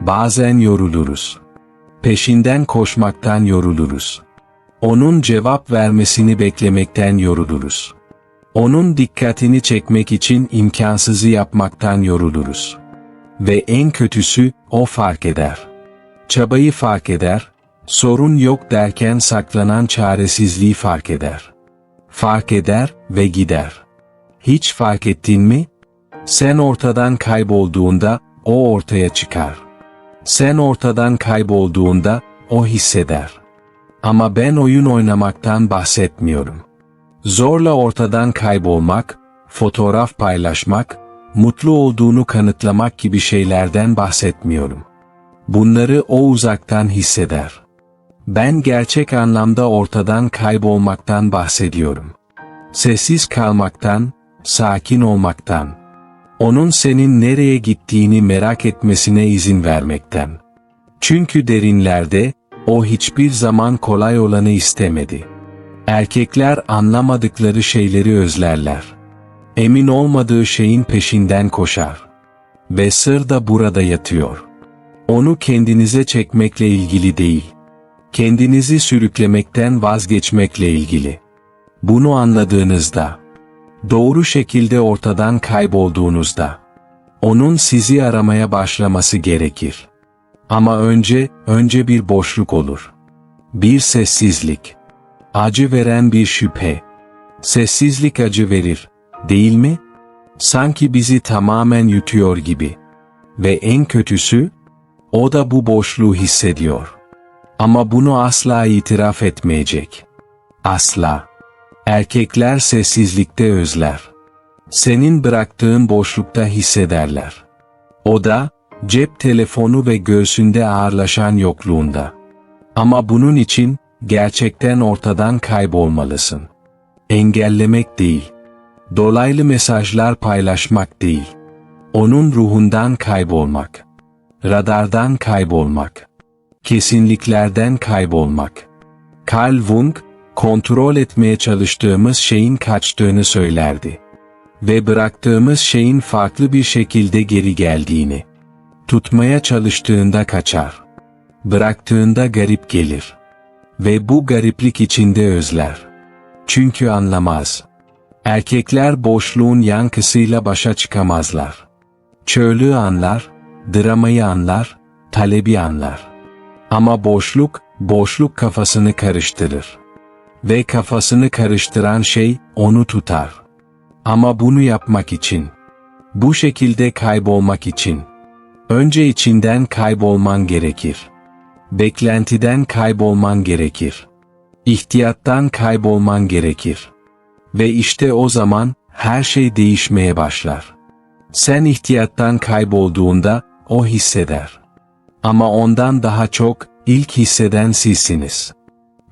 Bazen yoruluruz. Peşinden koşmaktan yoruluruz. Onun cevap vermesini beklemekten yoruluruz. Onun dikkatini çekmek için imkansızı yapmaktan yoruluruz. Ve en kötüsü o fark eder. Çabayı fark eder, sorun yok derken saklanan çaresizliği fark eder. Fark eder ve gider. Hiç fark ettin mi? Sen ortadan kaybolduğunda o ortaya çıkar. Sen ortadan kaybolduğunda o hisseder. Ama ben oyun oynamaktan bahsetmiyorum. Zorla ortadan kaybolmak, fotoğraf paylaşmak, mutlu olduğunu kanıtlamak gibi şeylerden bahsetmiyorum. Bunları o uzaktan hisseder. Ben gerçek anlamda ortadan kaybolmaktan bahsediyorum. Sessiz kalmaktan, sakin olmaktan. Onun senin nereye gittiğini merak etmesine izin vermekten. Çünkü derinlerde, o hiçbir zaman kolay olanı istemedi. Erkekler anlamadıkları şeyleri özlerler. Emin olmadığı şeyin peşinden koşar. Ve sır da burada yatıyor. Onu kendinize çekmekle ilgili değil. Kendinizi sürüklemekten vazgeçmekle ilgili. Bunu anladığınızda, doğru şekilde ortadan kaybolduğunuzda, onun sizi aramaya başlaması gerekir. Ama önce, önce bir boşluk olur. Bir sessizlik. Acı veren bir şüphe. Sessizlik acı verir, değil mi? Sanki bizi tamamen yutuyor gibi. Ve en kötüsü, o da bu boşluğu hissediyor. Ama bunu asla itiraf etmeyecek. Asla. Erkekler sessizlikte özler. Senin bıraktığın boşlukta hissederler. O da, cep telefonu ve göğsünde ağırlaşan yokluğunda. Ama bunun için, gerçekten ortadan kaybolmalısın. Engellemek değil. Dolaylı mesajlar paylaşmak değil. Onun ruhundan kaybolmak. Radardan kaybolmak. Kesinliklerden kaybolmak. Carl Jung, kontrol etmeye çalıştığımız şeyin kaçtığını söylerdi. Ve bıraktığımız şeyin farklı bir şekilde geri geldiğini. Tutmaya çalıştığında kaçar. Bıraktığında garip gelir. Ve bu gariplik içinde özler. Çünkü anlamaz. Erkekler boşluğun yankısıyla başa çıkamazlar. Çöllüğü anlar, dramayı anlar, talebi anlar. Ama boşluk, boşluk kafasını karıştırır. Ve kafasını karıştıran şey, onu tutar. Ama bunu yapmak için, bu şekilde kaybolmak için, önce içinden kaybolman gerekir. Beklentiden kaybolman gerekir. İhtiyattan kaybolman gerekir. Ve işte o zaman, her şey değişmeye başlar. Sen ihtiyattan kaybolduğunda, o hisseder. Ama ondan daha çok, ilk hisseden sizsiniz.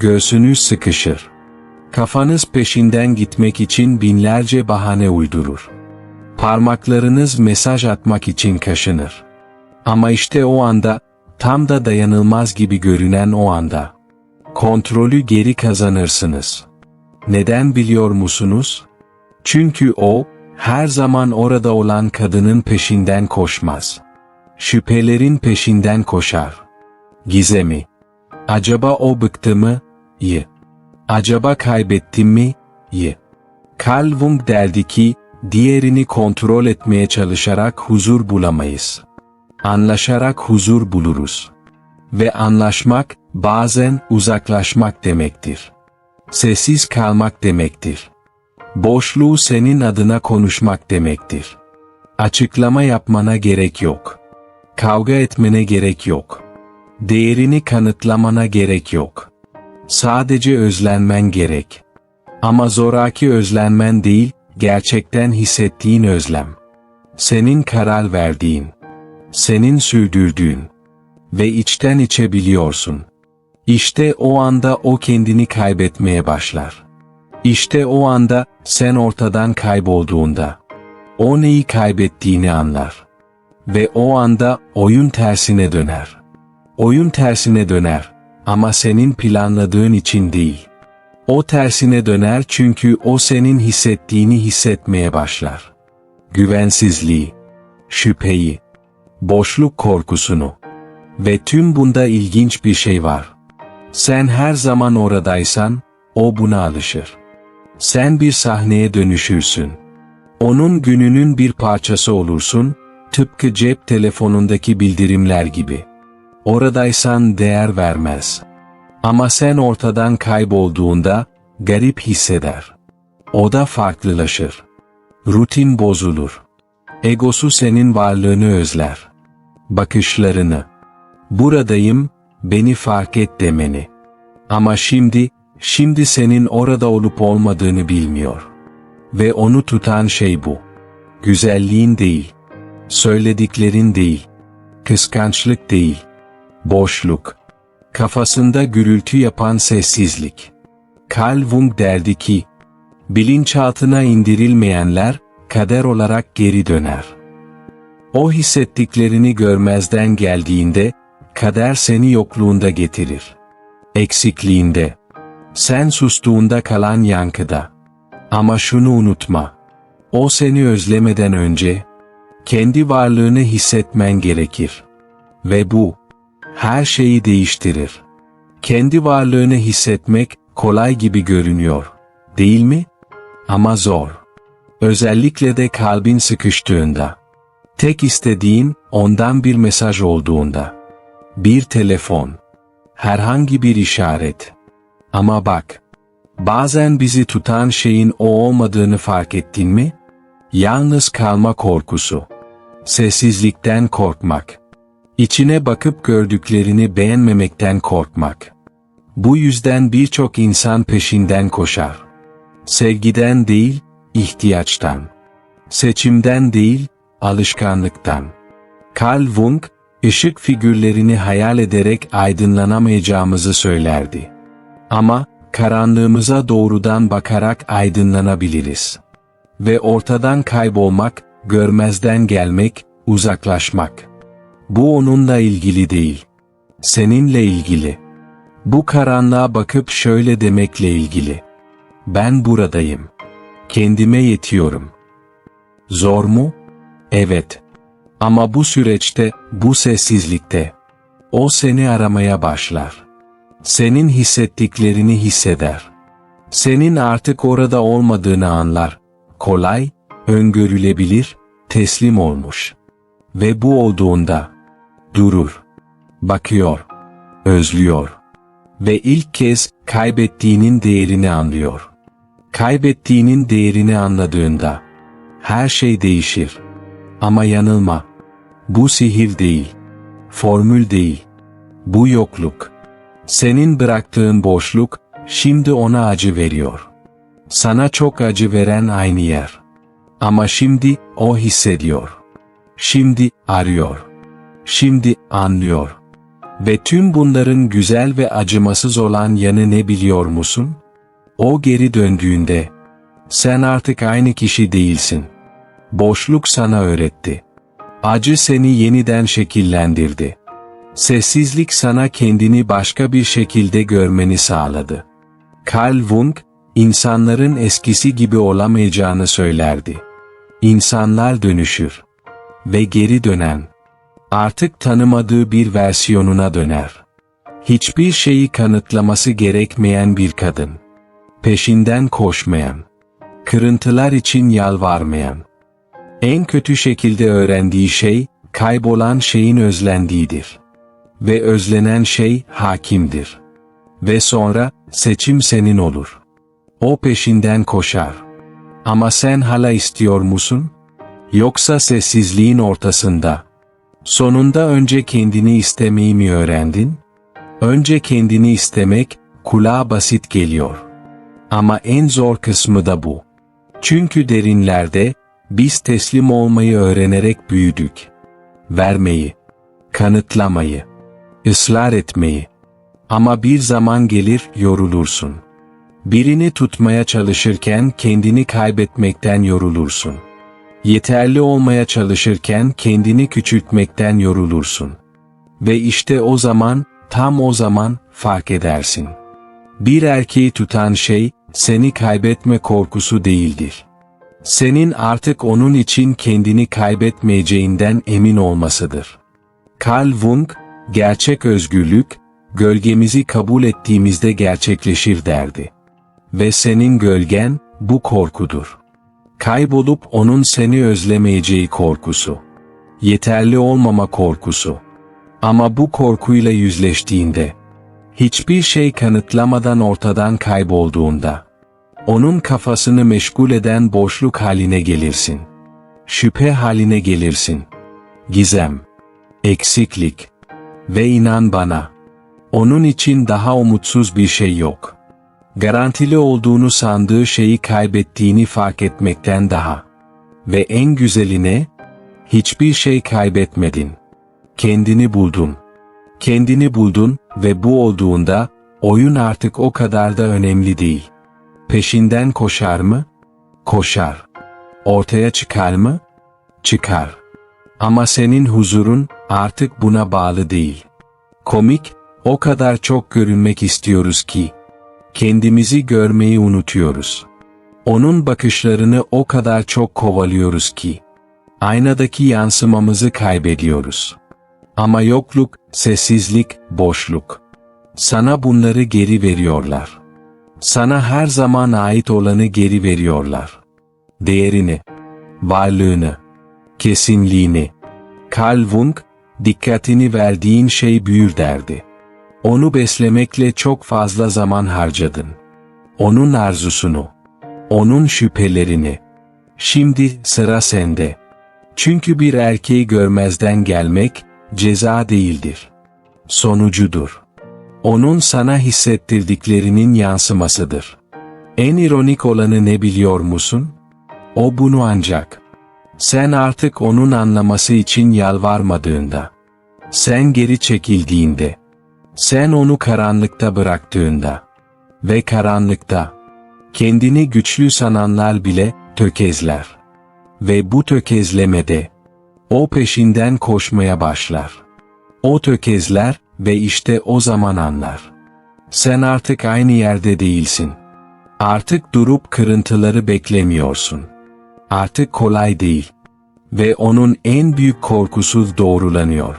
Göğsünüz sıkışır. Kafanız peşinden gitmek için binlerce bahane uydurur. Parmaklarınız mesaj atmak için kaşınır. Ama işte o anda, tam da dayanılmaz gibi görünen o anda, kontrolü geri kazanırsınız. Neden biliyor musunuz? Çünkü o, her zaman orada olan kadının peşinden koşmaz. Şüphelerin peşinden koşar. Gizemi. Acaba o bıktı mı? Y. Acaba kaybettim mi? Y. Carl Jung derdi ki, diğerini kontrol etmeye çalışarak huzur bulamayız. Anlaşarak huzur buluruz. Ve anlaşmak, bazen uzaklaşmak demektir. Sessiz kalmak demektir. Boşluğu senin adına konuşmak demektir. Açıklama yapmana gerek yok. Kavga etmene gerek yok. Değerini kanıtlamana gerek yok. Sadece özlenmen gerek. Ama zoraki özlenmen değil, gerçekten hissettiğin özlem. Senin karar verdiğin. Senin sürdürdüğün. Ve içten içe biliyorsun. İşte o anda o kendini kaybetmeye başlar. İşte o anda sen ortadan kaybolduğunda o neyi kaybettiğini anlar. Ve o anda oyun tersine döner. Oyun tersine döner ama senin planladığın için değil. O tersine döner çünkü o senin hissettiğini hissetmeye başlar. Güvensizliği, şüpheyi, boşluk korkusunu, Ve tüm bunda ilginç bir şey var. Sen her zaman oradaysan, o buna alışır. Sen bir sahneye dönüşürsün. Onun gününün bir parçası olursun, tıpkı cep telefonundaki bildirimler gibi. Oradaysan değer vermez. Ama sen ortadan kaybolduğunda, garip hisseder. O da farklılaşır. Rutin bozulur. Egosu senin varlığını özler. Bakışlarını. Buradayım, beni fark et demeni. Ama şimdi, şimdi senin orada olup olmadığını bilmiyor. Ve onu tutan şey bu. Güzelliğin değil. Söylediklerin değil. Kıskançlık değil. Boşluk. Kafasında gürültü yapan sessizlik. Carl Jung derdi ki, bilinçaltına indirilmeyenler, kader olarak geri döner. O hissettiklerini görmezden geldiğinde, kader seni yokluğunda getirir. Eksikliğinde. Sen sustuğunda kalan yankıda. Ama şunu unutma. O seni özlemeden önce, kendi varlığını hissetmen gerekir. Ve bu, her şeyi değiştirir. Kendi varlığını hissetmek, kolay gibi görünüyor. Değil mi? Ama zor. Özellikle de kalbin sıkıştığında. Tek istediğin, ondan bir mesaj olduğunda. Bir telefon. Herhangi bir işaret. Ama bak. Bazen bizi tutan şeyin o olmadığını fark ettin mi? Yalnız kalma korkusu. Sessizlikten korkmak. İçine bakıp gördüklerini beğenmemekten korkmak. Bu yüzden birçok insan peşinden koşar. Sevgiden değil, ihtiyaçtan. Seçimden değil, alışkanlıktan. Carl Jung, ışık figürlerini hayal ederek aydınlanamayacağımızı söylerdi. Ama, karanlığımıza doğrudan bakarak aydınlanabiliriz. Ve ortadan kaybolmak, görmezden gelmek, uzaklaşmak. Bu onunla ilgili değil. Seninle ilgili. Bu karanlığa bakıp şöyle demekle ilgili. Ben buradayım. Kendime yetiyorum. Zor mu? Evet. Ama bu süreçte, bu sessizlikte, o seni aramaya başlar. Senin hissettiklerini hisseder. Senin artık orada olmadığını anlar. Kolay, öngörülebilir, teslim olmuş. Ve bu olduğunda, durur. Bakıyor. Özlüyor. Ve ilk kez kaybettiğinin değerini anlıyor. Kaybettiğinin değerini anladığında, her şey değişir. Ama yanılma. Bu sihir değil. Formül değil. Bu yokluk. Senin bıraktığın boşluk, şimdi ona acı veriyor. Sana çok acı veren aynı yer. Ama şimdi, o hissediyor. Şimdi, arıyor. Şimdi, anlıyor. Ve tüm bunların güzel ve acımasız olan yanı ne biliyor musun? O geri döndüğünde, sen artık aynı kişi değilsin. Boşluk sana öğretti. Acı seni yeniden şekillendirdi. Sessizlik sana kendini başka bir şekilde görmeni sağladı. Carl Jung, insanların eskisi gibi olamayacağını söylerdi. İnsanlar dönüşür. Ve geri dönen, artık tanımadığı bir versiyonuna döner. Hiçbir şeyi kanıtlaması gerekmeyen bir kadın. Peşinden koşmayan. Kırıntılar için yalvarmayan. En kötü şekilde öğrendiği şey, kaybolan şeyin özlendiğidir. Ve özlenen şey, hakimdir. Ve sonra, seçim senin olur. O peşinden koşar. Ama sen hala istiyor musun? Yoksa sessizliğin ortasında. Sonunda önce kendini istemeyi mi öğrendin? Önce kendini istemek, kulağa basit geliyor. Ama en zor kısmı da bu. Çünkü derinlerde, biz teslim olmayı öğrenerek büyüdük. Vermeyi, kanıtlamayı, ısrar etmeyi. Ama bir zaman gelir yorulursun. Birini tutmaya çalışırken kendini kaybetmekten yorulursun. Yeterli olmaya çalışırken kendini küçültmekten yorulursun. Ve işte o zaman, tam o zaman fark edersin. Bir erkeği tutan şey, seni kaybetme korkusu değildir. Senin artık onun için kendini kaybetmeyeceğinden emin olmasıdır. Carl Jung, Gerçek özgürlük, gölgemizi kabul ettiğimizde gerçekleşir derdi. Ve senin gölgen, bu korkudur. Kaybolup onun seni özlemeyeceği korkusu. Yeterli olmama korkusu. Ama bu korkuyla yüzleştiğinde, hiçbir şey kanıtlamadan ortadan kaybolduğunda, onun kafasını meşgul eden boşluk haline gelirsin. Şüphe haline gelirsin. Gizem, eksiklik ve inan bana, onun için daha umutsuz bir şey yok. Garantili olduğunu sandığı şeyi kaybettiğini fark etmekten daha. Ve en güzeline, hiçbir şey kaybetmedin. Kendini buldun. Kendini buldun ve bu olduğunda, oyun artık o kadar da önemli değil. Peşinden koşar mı? Koşar. Ortaya çıkar mı? Çıkar. Ama senin huzurun artık buna bağlı değil. Komik, o kadar çok görünmek istiyoruz ki, kendimizi görmeyi unutuyoruz. Onun bakışlarını o kadar çok kovalıyoruz ki, aynadaki yansımamızı kaybediyoruz. Ama yokluk, sessizlik, boşluk. Sana bunları geri veriyorlar. Sana her zaman ait olanı geri veriyorlar. Değerini, varlığını, kesinliğini. Carl Jung, dikkatini verdiğin şey büyür derdi. Onu beslemekle çok fazla zaman harcadın. Onun arzusunu, onun şüphelerini. Şimdi sıra sende. Çünkü bir erkeği görmezden gelmek, ceza değildir. Sonucudur. Onun sana hissettirdiklerinin yansımasıdır. En ironik olanı ne biliyor musun? O bunu ancak. Sen artık onun anlaması için yalvarmadığında. Sen geri çekildiğinde. Sen onu karanlıkta bıraktığında. Ve karanlıkta. Kendini güçlü sananlar bile tökezler. Ve bu tökezlemede. O peşinden koşmaya başlar. O tökezler ve işte o zaman anlar. Sen artık aynı yerde değilsin. Artık durup kırıntıları beklemiyorsun. Artık kolay değil. Ve onun en büyük korkusu doğrulanıyor.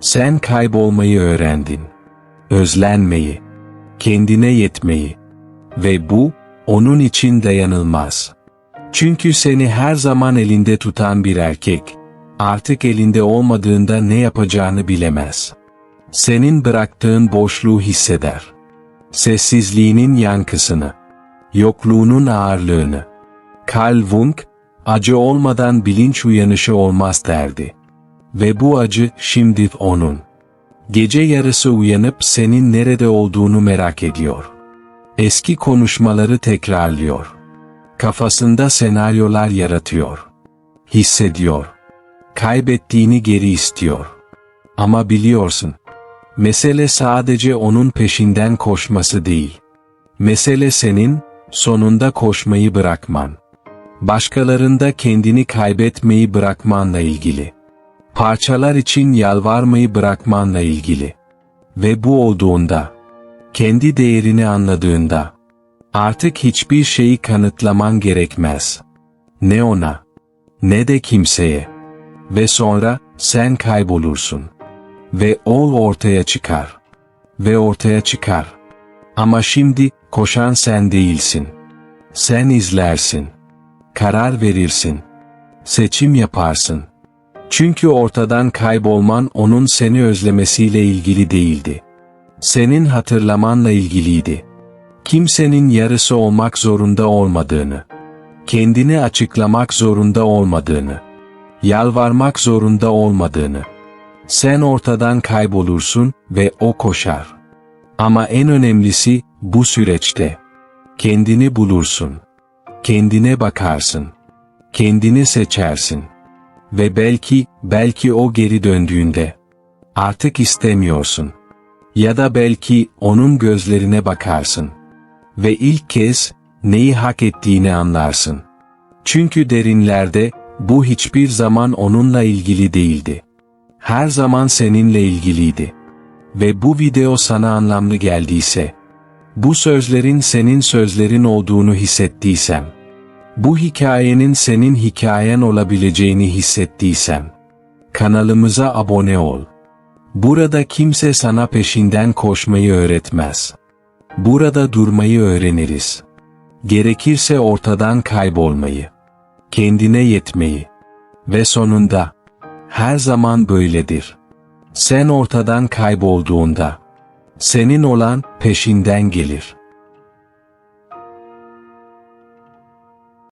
Sen kaybolmayı öğrendin. Özlenmeyi. Kendine yetmeyi. Ve bu, onun için dayanılmaz. Çünkü seni her zaman elinde tutan bir erkek, artık elinde olmadığında ne yapacağını bilemez. Senin bıraktığın boşluğu hisseder. Sessizliğinin yankısını, yokluğunun ağırlığını. Carl Jung, acı olmadan bilinç uyanışı olmaz derdi. Ve bu acı şimdi onun. Gece yarısı uyanıp senin nerede olduğunu merak ediyor. Eski konuşmaları tekrarlıyor. Kafasında senaryolar yaratıyor. Hissediyor. Kaybettiğini geri istiyor. Ama biliyorsun, mesele sadece onun peşinden koşması değil. Mesele senin, sonunda koşmayı bırakman. Başkalarında kendini kaybetmeyi bırakmanla ilgili. Parçalar için yalvarmayı bırakmanla ilgili. Ve bu olduğunda, kendi değerini anladığında, artık hiçbir şeyi kanıtlaman gerekmez. Ne ona, ne de kimseye. Ve sonra, sen kaybolursun. Ve ol ortaya çıkar. Ve ortaya çıkar. Ama şimdi, koşan sen değilsin. Sen izlersin. Karar verirsin. Seçim yaparsın. Çünkü ortadan kaybolman onun seni özlemesiyle ilgili değildi. Senin hatırlamanla ilgiliydi. Kimsenin yarısı olmak zorunda olmadığını, kendini açıklamak zorunda olmadığını, yalvarmak zorunda olmadığını. Sen ortadan kaybolursun ve o koşar. Ama en önemlisi bu süreçte kendini bulursun. Kendine bakarsın. Kendini seçersin. Ve belki, belki o geri döndüğünde artık istemiyorsun. Ya da belki onun gözlerine bakarsın. Ve ilk kez neyi hak ettiğini anlarsın. Çünkü derinlerde bu hiçbir zaman onunla ilgili değildi. Her zaman seninle ilgiliydi. Ve bu video sana anlamlı geldiyse, bu sözlerin senin sözlerin olduğunu hissettiysem, bu hikayenin senin hikayen olabileceğini hissettiysem, kanalımıza abone ol. Burada kimse sana peşinden koşmayı öğretmez. Burada durmayı öğreniriz. Gerekirse ortadan kaybolmayı. Kendine yetmeyi. Ve sonunda, her zaman böyledir. Sen ortadan kaybolduğunda, senin olan peşinden gelir.